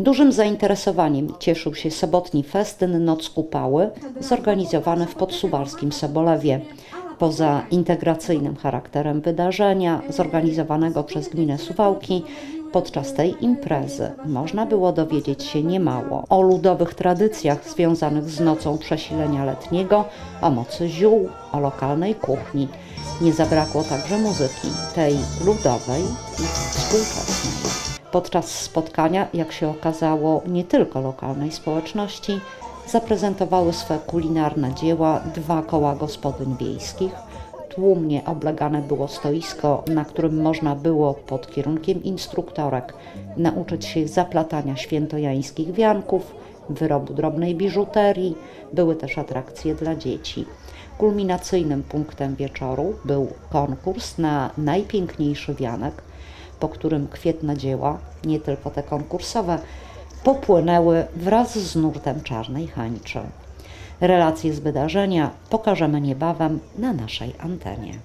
Dużym zainteresowaniem cieszył się sobotni festyn Noc Kupały, zorganizowany w podsuwalskim Sobolewie. Poza integracyjnym charakterem wydarzenia, zorganizowanego przez gminę Suwałki, podczas tej imprezy można było dowiedzieć się niemało o ludowych tradycjach związanych z nocą przesilenia letniego, o mocy ziół, o lokalnej kuchni. Nie zabrakło także muzyki, tej ludowej i współczesnej. Podczas spotkania, jak się okazało, nie tylko lokalnej społeczności, zaprezentowały swe kulinarne dzieła dwa koła gospodyń wiejskich. Tłumnie oblegane było stoisko, na którym można było pod kierunkiem instruktorek nauczyć się zaplatania świętojańskich wianków, wyrobu drobnej biżuterii, były też atrakcje dla dzieci. Kulminacyjnym punktem wieczoru był konkurs na najpiękniejszy wianek, po którym kwietne dzieła, nie tylko te konkursowe, popłynęły wraz z nurtem czarnej hańczy. Relacje z wydarzenia pokażemy niebawem na naszej antenie.